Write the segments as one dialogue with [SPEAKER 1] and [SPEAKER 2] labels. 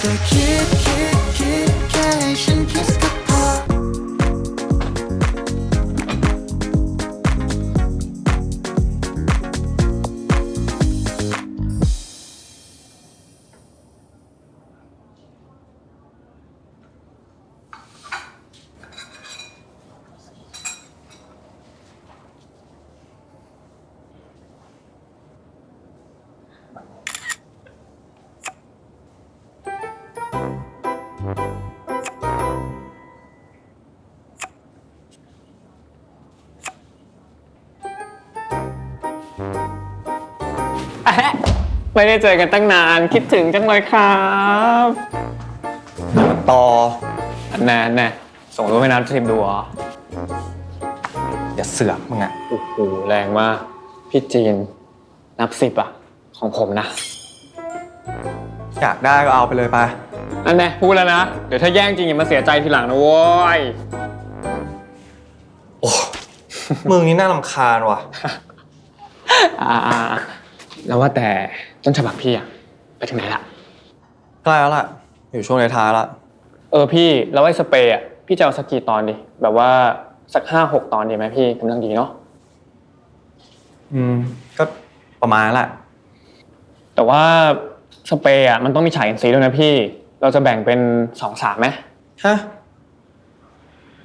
[SPEAKER 1] แต่คิดคิดคิดแไม่
[SPEAKER 2] ได้เจอกันตั้งนานคิดถึงจังเลยครับ
[SPEAKER 3] ต่อ
[SPEAKER 2] อันแน่แน่ส่งรูปให้นัดทิมดูเหรอ
[SPEAKER 3] อย่าเสือกมึงอะ
[SPEAKER 2] โอ้โหแรงมาก พี่จีนนับสิบอะของผมนะ
[SPEAKER 3] อยากได้ก็เอาไปเลยไป
[SPEAKER 2] อันแน่พูดแล้วนะ เดี๋ยวถ้าแย่งจริงอย่ามาเสียใจทีหลังนะโว้ย
[SPEAKER 3] มึงนี่น่ารำคาญว่ะ
[SPEAKER 2] อ่าอ่าแล้วว่าแต่ ต้นฉบับพี่อะไปถึงไหนละ
[SPEAKER 3] ใกล้แล้วล่ะ อยู่ช่วงท้ายๆละ
[SPEAKER 2] เออพี่แล้วไอ้สเปรย์อะพี่จะเอาสักกี่ตอนดี แบบว่าสักห้าหกตอนดีไหมพี่กำลังดีเนาะ
[SPEAKER 3] อืม ก็ประมาณนั้นแหละ
[SPEAKER 2] แต่ว่าสเปรย์อะมันต้องมีฉาย NC ด้วยนะพี่ เราจะแบ่งเป็นสองสามไหม
[SPEAKER 3] ฮะ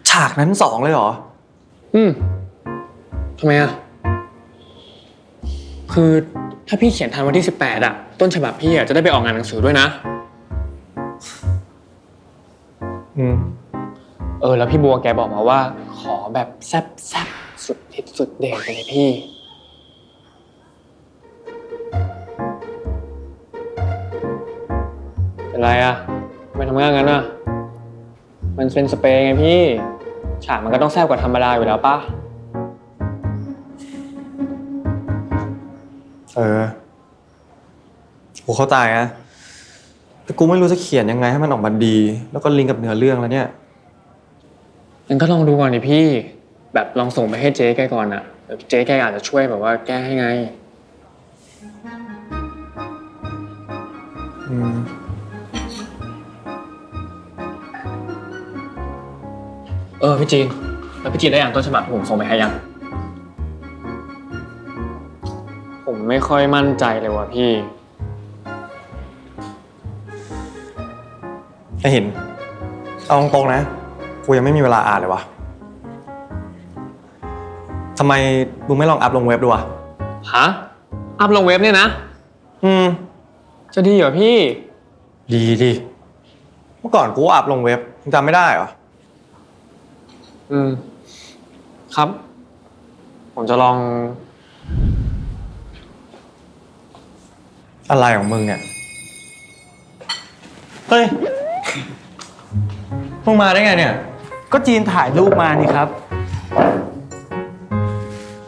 [SPEAKER 3] ฉากนั้นสองเลยเหรอ
[SPEAKER 2] อืมทำไมอะคือ ถ้าพี่เขียนทันวันที่ 18อะต้นฉบับพี่อะจะได้ไปออกงานหนังสือด้วยนะ
[SPEAKER 3] อืม
[SPEAKER 2] เออ แล้วพี่บัวแกบอกมาว่า ขอแบบแซบแซบสุดเด็ดสุดเด่นไปเลยพี่ เป็นไรอะไม่ทำงานงั้นอะมันเป็นสเปรย์ไงพี่ ฉากมันก็ต้องแซบกว่าธรรมดาอยู่แล้วป่ะ
[SPEAKER 3] เออกูเข้าใจนะแต่กูไม่รู้จะเขียนยังไงให้มันออกมาดี แล้วก็ลิงก์กับเนื้อเรื่องแล้วเนี่ย
[SPEAKER 2] งั้นก็ลองดูก่อนดิพี่ แบบลองส่งไปให้เจ๊แกก่อนอะแบบเจ๊แกอาจจะช่วยแบบว่าแก้ให้ไง
[SPEAKER 3] อืม
[SPEAKER 2] เออพี่จีน แล้วพี่จีนได้อย่างต้นฉบับที่ผมส่งไปให้ยัง ผมไม่ค่อยมั่นใจเลยว่ะพี่
[SPEAKER 3] ไอเห็นเอาตรงๆนะ กูยังไม่มีเวลาอ่านเลยวะทำไมมึงไม่ลองอัพลงเว็บดูวะ
[SPEAKER 2] ฮะ อัพลงเว็บเนี่ยนะ
[SPEAKER 3] อืม
[SPEAKER 2] จะดีเหรอพี่
[SPEAKER 3] ดีดี เมื่อก่อนกูก็อัพลงเว็บมึงจำไม่ได้เหรอ
[SPEAKER 2] อืม ครับ ผมจะลอง
[SPEAKER 3] อะไรของมึงเนี่ย เฮ้ยมึงมาได้ไงเนี่ย
[SPEAKER 4] ก็จีนถ่ายรูปมานี่ครับ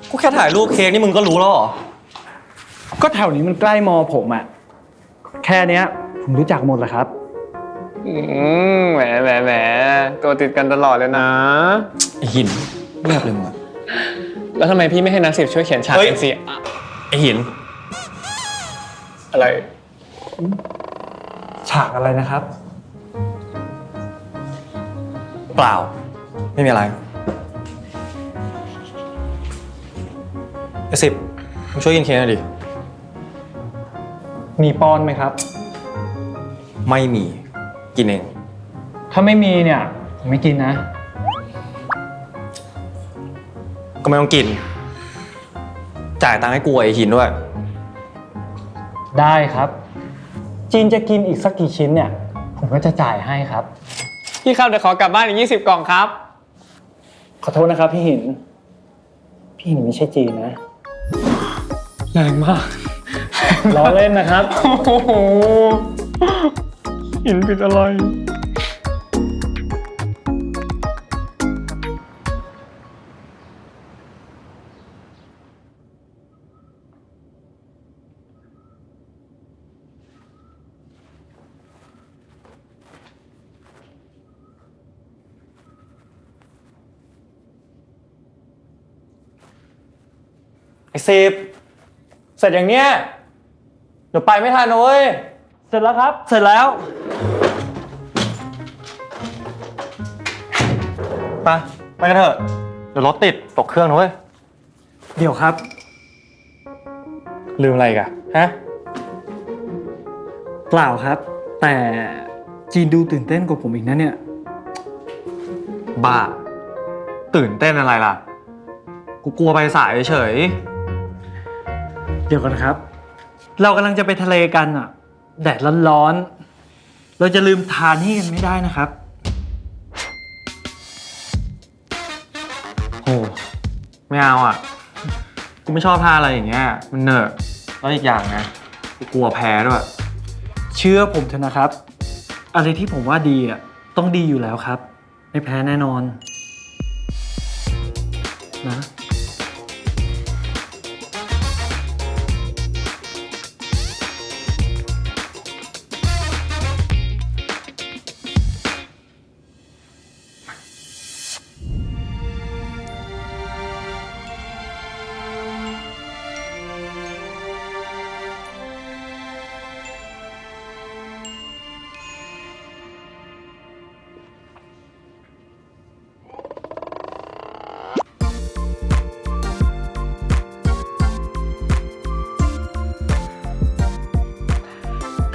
[SPEAKER 3] กูแค่ถ่ายรูปเค้กนี่มึงก็รู้แล้วเหรอ
[SPEAKER 4] ก็แถวนี้มันใกล้มอผมอะแค่เนี้ย ผมรู้จักหมดแหละครับ
[SPEAKER 2] อืมแหมแหมแหมตัวติดกันตลอดเลยนะ
[SPEAKER 3] ไอหินเงียบเลยมึงอะ
[SPEAKER 2] แล้วทำไมพี่ไม่ให้นักสิบช่วยเขียนฉาก
[SPEAKER 3] เฮ้ย
[SPEAKER 2] เป็นสิอะ
[SPEAKER 3] ไอหิน
[SPEAKER 2] อะไร
[SPEAKER 4] ฉากอะไรนะครับ
[SPEAKER 3] เปล่า ไม่มีอะไรไอสิบมึงช่วยกินเค้กหน่อยดิ
[SPEAKER 4] มีป้อนไหมครับ
[SPEAKER 3] ไม่มี กินเอง
[SPEAKER 4] ถ้าไม่มีเนี่ย ผมไม่กินนะ
[SPEAKER 3] ก็ไม่ต้องกิน จ่ายตังค์ให้กูไอหินด้วย
[SPEAKER 4] ได้ครับ จีนจะกินอีกสักกี่ชิ้นเนี่ย ผมก็จะจ่ายให้ครับ
[SPEAKER 2] พี่ครับเดี๋ยวขอกลับบ้านอีกยี่สิบกล่องครับ
[SPEAKER 4] ขอโทษนะครับพี่หิน พี่หินไม่ใช่จีนนะ
[SPEAKER 2] แรงมาก
[SPEAKER 4] ล้อเล่นนะครับ
[SPEAKER 2] โอ้โหหินผิดอะไร
[SPEAKER 3] สิบเสร็จอย่างเนี้ยเดี๋ยวไปไม่ทันเว้ย
[SPEAKER 4] เสร็จแล้วครับ เสร็จแล้ว
[SPEAKER 3] ไป
[SPEAKER 5] ไปกันเถอะ เดี๋ยวรถติดตกเครื่องนะเว้ย
[SPEAKER 4] เดี๋ยวครับ
[SPEAKER 5] ลืมอะไรกันฮะ
[SPEAKER 4] เปล่าครับ แต่จีนดูตื่นเต้นกว่าผมอีกนะเนี่ย
[SPEAKER 5] บ้า ตื่นเต้นอะไรล่ะ กูกลัวไปสายเฉย
[SPEAKER 4] เดี๋ยวกันครับ เรากำลังจะไปทะเลกันอะ แดดร้อนๆ เราจะลืมทานนี่กันไม่ได้นะครับ
[SPEAKER 5] โห ไม่เอาอะ กูไม่ชอบทานอะไรอย่างเงี้ย มันเหนอะแล้วอีกอย่างนะ กูกลัวแพ้ด้วย
[SPEAKER 4] เชื่อผมเถอะนะครับ อะไรที่ผมว่าดีอะ ต้องดีอยู่แล้วครับ ไม่แพ้แน่นอน นะ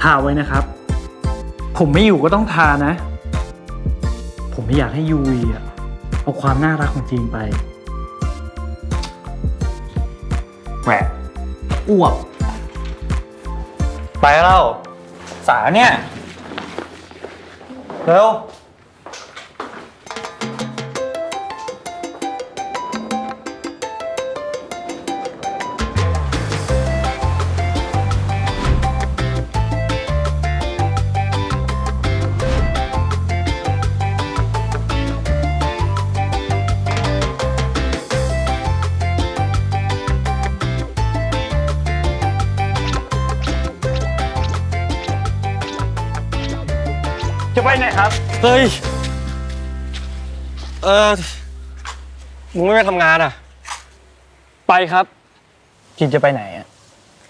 [SPEAKER 4] ทาไว้นะครับ ผมไม่อยู่ก็ต้องทานะ ผมไม่อยากให้ยูวีอะเอาความน่ารักของจีนไป
[SPEAKER 5] แหวะอ้วก ไปแล้วสายแล้วเนี่ย เร็ว
[SPEAKER 4] จะไปไหนครับ
[SPEAKER 5] เฮ้ย เออมึงไม่ไปทำงานอะ
[SPEAKER 4] ไปครับจีนจะไปไหนอะ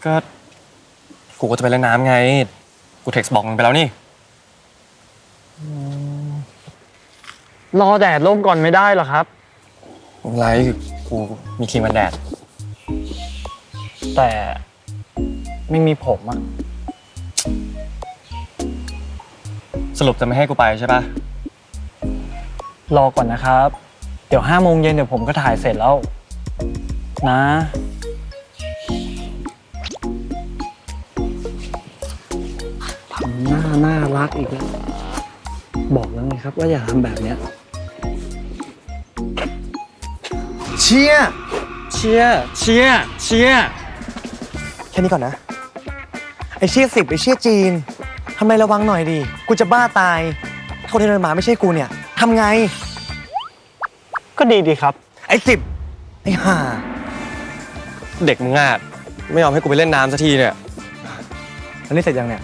[SPEAKER 5] ก็กูก็จะไปเล่นน้ำไง กูเท็กซ์บอกมึงไปแล้วนี่
[SPEAKER 4] รอแดดร่มก่อนไม่ได้หรอครับ
[SPEAKER 5] อะไรกูมีครีมกันแดด
[SPEAKER 4] แต่ไม่มีผมอะ
[SPEAKER 5] สรุปจะไม่ให้กูไปใช่ปะ
[SPEAKER 4] รอก่อนนะครับ เดี๋ยวห้าโมงเย็นเดี๋ยวผมก็ถ่ายเสร็จแล้ว นะ ทำหน้าน่ารักอีกแล้ว บอกแล้วไงครับว่าอย่าทำแบบเนี้ย
[SPEAKER 6] เชียร์
[SPEAKER 5] เชียร์เชียร์เชียร์
[SPEAKER 6] แค่นี้ก่อนนะ ไอเชียสิบไอเชียจีน ทำไมระวังหน่อยดิ กูจะบ้าตาย คนที่เดินมาไม่ใช่กูเนี่ยทำไง
[SPEAKER 4] ก็ดีดีครับ
[SPEAKER 6] ไอสิบไอห่า
[SPEAKER 5] เด็กมึงอาดไม่ยอมให้กูไปเล่นน้ำสักทีเนี่ย
[SPEAKER 6] อันนี้เสร็จยังเนี่ย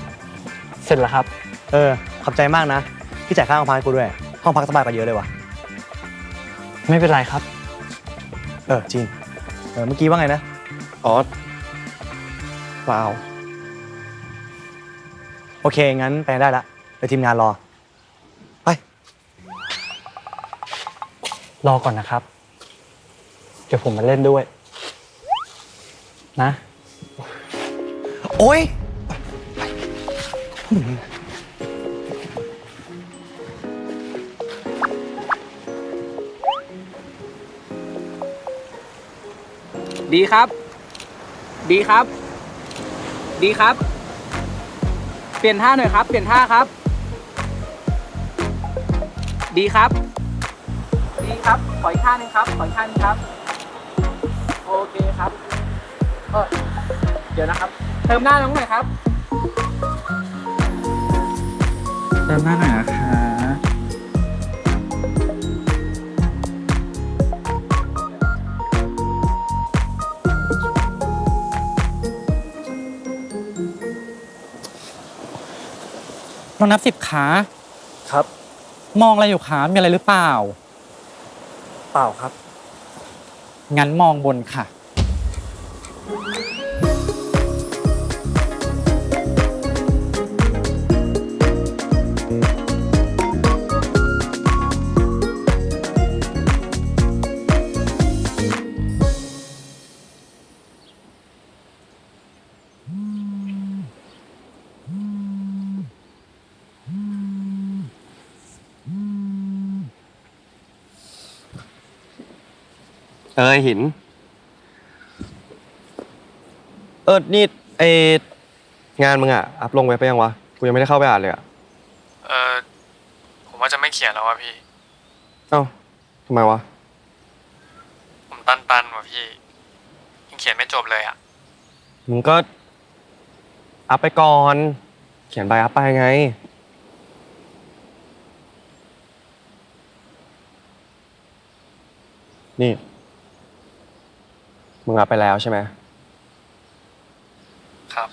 [SPEAKER 4] เสร็จแล้วครับ
[SPEAKER 6] เออ ขอบใจมากนะที่จ่ายค่าห้องพักให้กูด้วย ห้องพักสบายกว่าเยอะเลยว่ะ
[SPEAKER 4] ไม่เป็นไรครับ
[SPEAKER 6] เออจีน เออเมื่อกี้ว่าไงนะ
[SPEAKER 5] อ๋อเปล่า
[SPEAKER 6] โอเค งั้นไปได้ละเดี๋ยวทีมงานรอ ไป
[SPEAKER 4] รอก่อนนะครับ เดี๋ยวผมมาเล่นด้วย นะ
[SPEAKER 6] โอ๊ย
[SPEAKER 7] ดีครับ ดีครับ ดีครับเป ลี่ยนท่าหน่อยครับ เปลี่ยนท่าครับ ดีครับ ดีครับ ขออีกท่าหนึงครับ ขออีกท่าหนึงครับ โอเคครับ เออเดี๋ยวนะครับ เติมหน้าน้องหน่อยครับ
[SPEAKER 4] เติมหน้าหน่อยนะคะ
[SPEAKER 8] ลองนับสิบขา
[SPEAKER 4] ครับ
[SPEAKER 8] มองอะไรอยู่ขามีอะไรหรือเปล่า
[SPEAKER 4] เปล่าครับ
[SPEAKER 8] งั้นมองบนค่ะ
[SPEAKER 5] เออหิน เออนี่ไองานมึงอะอัพลงเว็บไปยังวะ กูยังไม่ได้เข้าไปอ่านเลยอะ
[SPEAKER 9] เออผมว่าจะไม่เขียนแล้วว่ะพี่
[SPEAKER 5] เอ้าทำไมวะ
[SPEAKER 9] ผมตันตันๆว่ะพี่ยังเขียนไม่จบเลยอะ
[SPEAKER 5] มึงก็ อัพไปก่อน เขียนใบอัพไปไง นี่ มึงอัพไปแล้วใช่ไหม
[SPEAKER 9] ครับ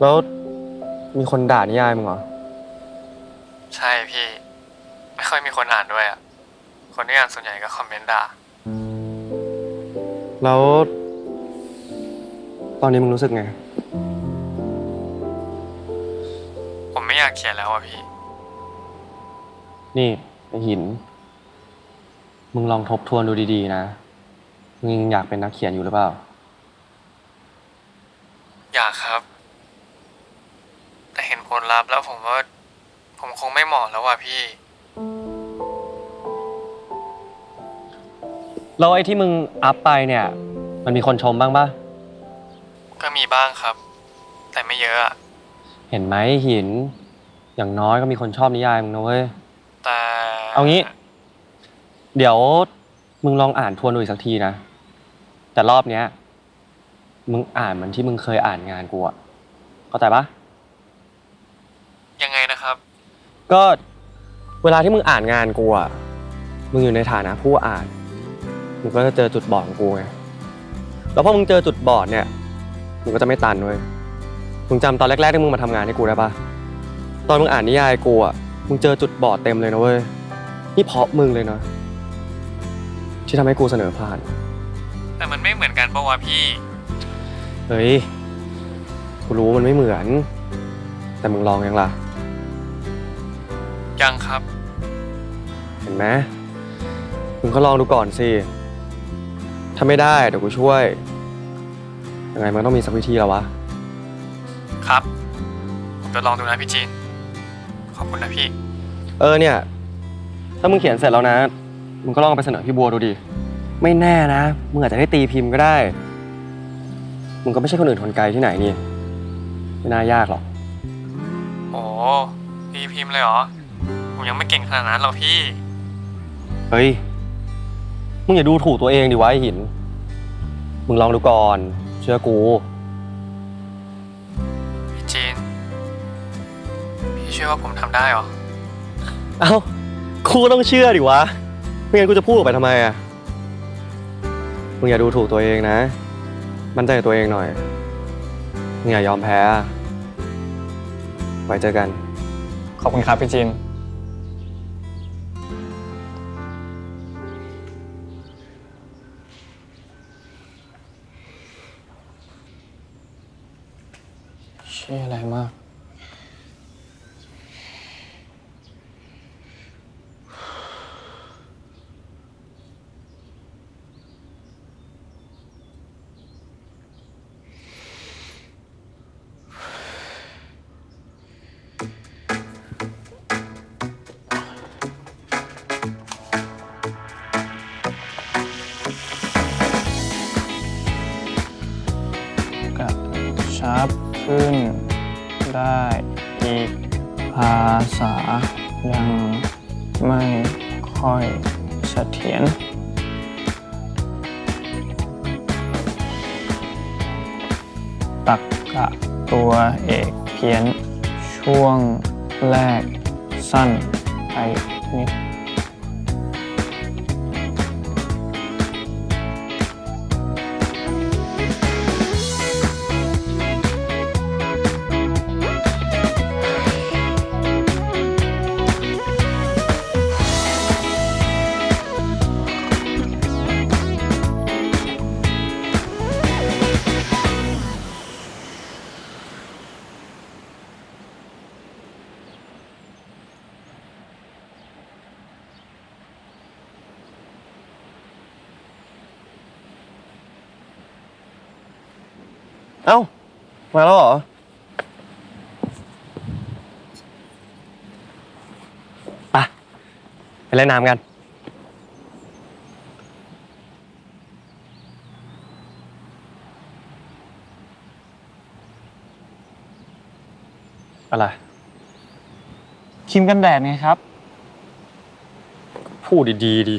[SPEAKER 5] แล้วมีคนด่านิยายมึงเหรอ
[SPEAKER 9] ใช่พี่ ไม่ค่อยมีคนอ่านด้วยอะ คนที่อ่านส่วนใหญ่ก็คอมเมนต์ด่า
[SPEAKER 5] แล้ว ตอนนี้มึงรู้สึกไง
[SPEAKER 9] ผมไม่อยากเขียนแล้วอะพี่
[SPEAKER 5] นี่ไอหิน มึงลองทบทวนดูดีๆนะ มึงยังอยากเป็นนักเขียนอยู่หรือเปล่า
[SPEAKER 9] อยากครับ แต่เห็นผลลัพธ์แล้วผมว่า ผมคงไม่เหมาะแล้วว่ะพี่
[SPEAKER 5] แล้วไอ้ที่มึงอัพไปเนี่ย มันมีคนชมบ้างปะ
[SPEAKER 9] ก็มีบ้างครับ แต่ไม่เยอะอะ
[SPEAKER 5] เห็นไหมหิน อย่างน้อยก็มีคนชอบนิยายมึงนะเว้ย
[SPEAKER 9] แต่
[SPEAKER 5] เอางี้ เดี๋ยวมึงลองอ่านทวนดูอีกสักทีนะ แต่รอบเนี้ย มึงอ่านเหมือนที่มึงเคยอ่านงานกูอะเข้าใจปะ
[SPEAKER 9] ยังไงนะครับ
[SPEAKER 5] ก็เวลาที่มึงอ่านงานกูอะมึงอยู่ในฐานะผู้อ่าน มึงก็จะเจอจุดบอดของกูไงแล้วพอมึงเจอจุดบอดเนี่ยมึงก็จะไม่ตันเว้ยมึงจำตอนแรกๆที่มึงมาทำงานให้กูได้ปะตอนมึงอ่านนิยายกูอะมึงเจอจุดบอดเต็มเลยนะเว้ยนี่เพราะมึงเลยนะที่ทำให้กูเสนอผ่าน
[SPEAKER 9] แต่มันไม่เหมือนกันปะวะพี่
[SPEAKER 5] เฮ้ย กูรู้มันไม่เหมือน แต่มึงลองยังล่ะ
[SPEAKER 9] ยังครับ
[SPEAKER 5] เห็นไหมมึงก็ลองดูก่อนสิ ถ้าไม่ได้เดี๋ยวกูช่วย ยังไงมันต้องมีสักวิธีแล้ววะ
[SPEAKER 9] ครับผมจะลองดูนะพี่จีน ขอบคุณนะพี่
[SPEAKER 5] เออเนี่ย ถ้ามึงเขียนเสร็จแล้วนะ มึงก็ลองเอาไปเสนอพี่บัวดูดิ ไม่แน่นะมึงอาจจะได้ตีพิมพ์ก็ได้ มึงก็ไม่ใช่คนอื่นคนไกลที่ไหนนี่ ไม่น่ายากหรอก
[SPEAKER 9] โอ้พี่พิมพ์เลยเหรอ ผมยังไม่เก่งขนาดนั้นหรอกพี่
[SPEAKER 5] เฮ้ย มึงอย่าดูถูกตัวเองดิวะไอ้หิน มึงลองดูก่อน เชื่อกู
[SPEAKER 9] พี่จีน พี่เชื่อว่าผมทำได้เหรอ
[SPEAKER 5] เอ้า กูก็ต้องเชื่อดิวะ ไม่งั้นกูจะพูดออกไปทำไมอะ มึงอย่าดูถูกตัวเองนะ มั่นใจตัวเองหน่อยมึงอย่ายอมแพ้ ไว้เจอกัน
[SPEAKER 9] ขอบคุณครับพี่จีนเชื่ออะไรมาก ได้อีก ภาษายังไม่ค่อยเสถียรตักกะตัวเอกเพี้ยนช่วงแรกสั้นไปนิด
[SPEAKER 5] เอ้า มาแล้วเหรอ ไปไปเล่นน้ำกัน อะไร
[SPEAKER 2] ครีมกันแดดไงครับ
[SPEAKER 5] พูดดีๆดี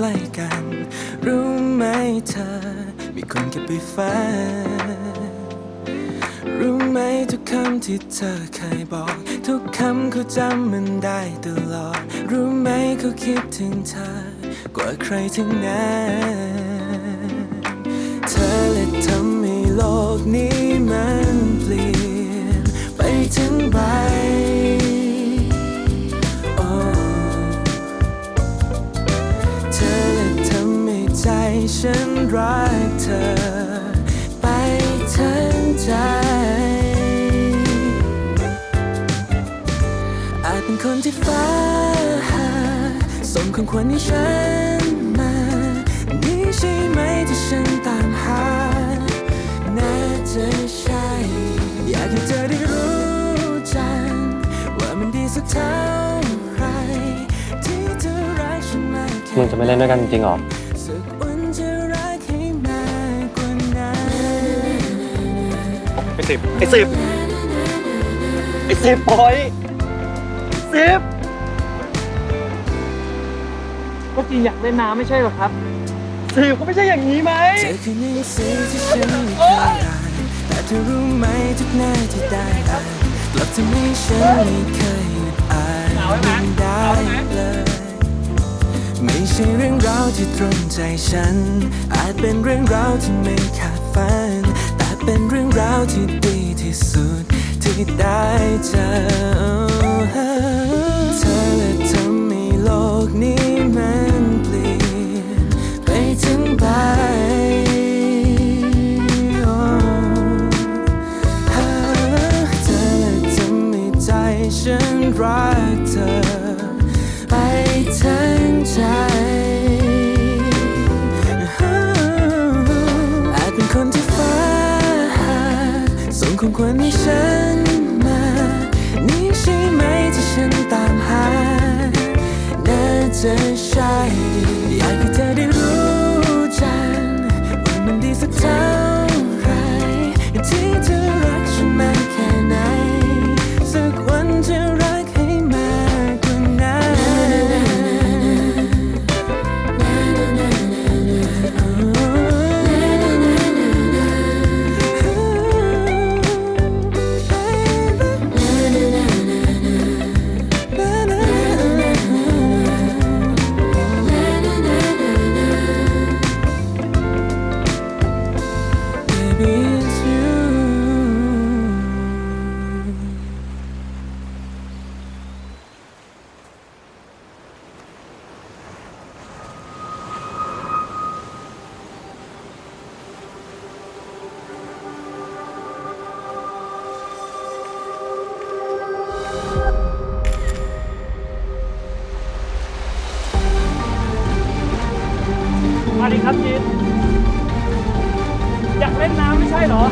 [SPEAKER 1] ใกล้กัน รู้ไหมเธอ มีคนเก็บไปฝันรู้ไหมทุกคำที่เธอเคยบอก ทุกคำเขาจำมันได้ตลอด รู้ไหมเขาคิดถึงเธอ กว่าใครทั้งนั้นเธอและทำให้โลกนี้มันเปลี่ยน ไปถึงใบ ฉันรักเธอ ไปทั้งใจ อาจเป็นคนที่ฟ้าส่งของขวัญให้ฉันมา นี่ใช่ไหมที่ฉันตามหา น่าจะใช่ อยากให้เธอได้รู้จังว่ามันดีสักเท่าไรที่เธอรักฉันมากแค่
[SPEAKER 5] มึงจะไม่เล่นด้วยกันจริงเหรอ
[SPEAKER 1] สิ
[SPEAKER 5] บไอ้สิบไอ้สิบปอยสิบ
[SPEAKER 2] ก็จริงอยากเล่นน้ำไม่ใช่หรอครับ
[SPEAKER 5] สิบเขาไม่ใช่อย่างนี้ไหม
[SPEAKER 1] เธอคือหนังสือที่ฉันไม่เคยอ่านแต่เธอรู้ไหมทุกหน้าที่ได้อ่านกลับทำให้ฉันไม่เคยหยุดอ่านมันได้เลยไม่ใช่เรื่องราวที่ตรงใจฉัน อาจเป็นเรื่องราวที่ไม่คาดฝันแต่ เป็นเรื่องราวที่ดีที่สุดที่ได้เจอเธอและทำให้โลกนี้มันเปลี่ยนไปถึงใบโอ้เธอและทำให้ใจฉันรักเธอ ไปทั้งใจ ของขวัญให้ฉันมา นี่ใช่ไหมที่ฉันตามหา น่าจะใช่ อยากให้เธอได้รู้จักว่ามันดีสักเท่า อ
[SPEAKER 2] ยากเล่นน้ำไม่ใช่เหรอ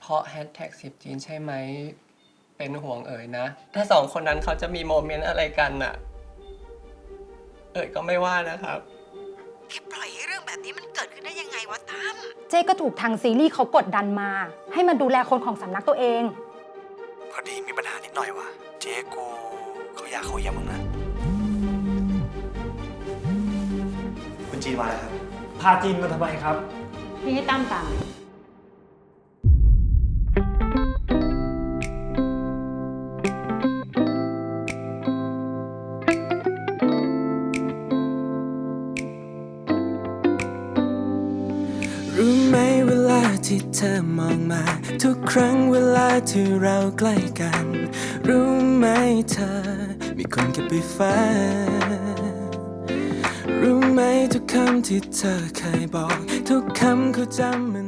[SPEAKER 10] เพราะแฮชแท็กสิบจีนใช่ไหม เป็นห่วงเอ๋ยนะ ถ้าสองคนนั้นเขาจะมีโมเมนต์อะไรกันน่ะ เอ๋ยก็ไม่ว่านะครับ
[SPEAKER 11] แกปล่อยให้เรื่องแบบนี้มันเกิดขึ้นได้ยังไงวะตั้ม
[SPEAKER 12] เจ๊ก็ถูกทางซีรีส์เขากดดันมา ให้มาดูแลคนของสำนักตัวเอง
[SPEAKER 6] พอดีมีปัญหานิดหน่อยว่ะ เจ๊กูเขาอยากเขาเยี่ยมมึงนะ คุณจีนมาแล้วครับ
[SPEAKER 4] พาจีนมาทำไมครับ
[SPEAKER 12] พี่ให้ตั้มตาม
[SPEAKER 1] ที่เราใกล้กัน รู้ไหมเธอ มีคนเก็บไปฝันรู้ไหมทุกคำที่เธอเคยบอก ทุกคำเขาจำ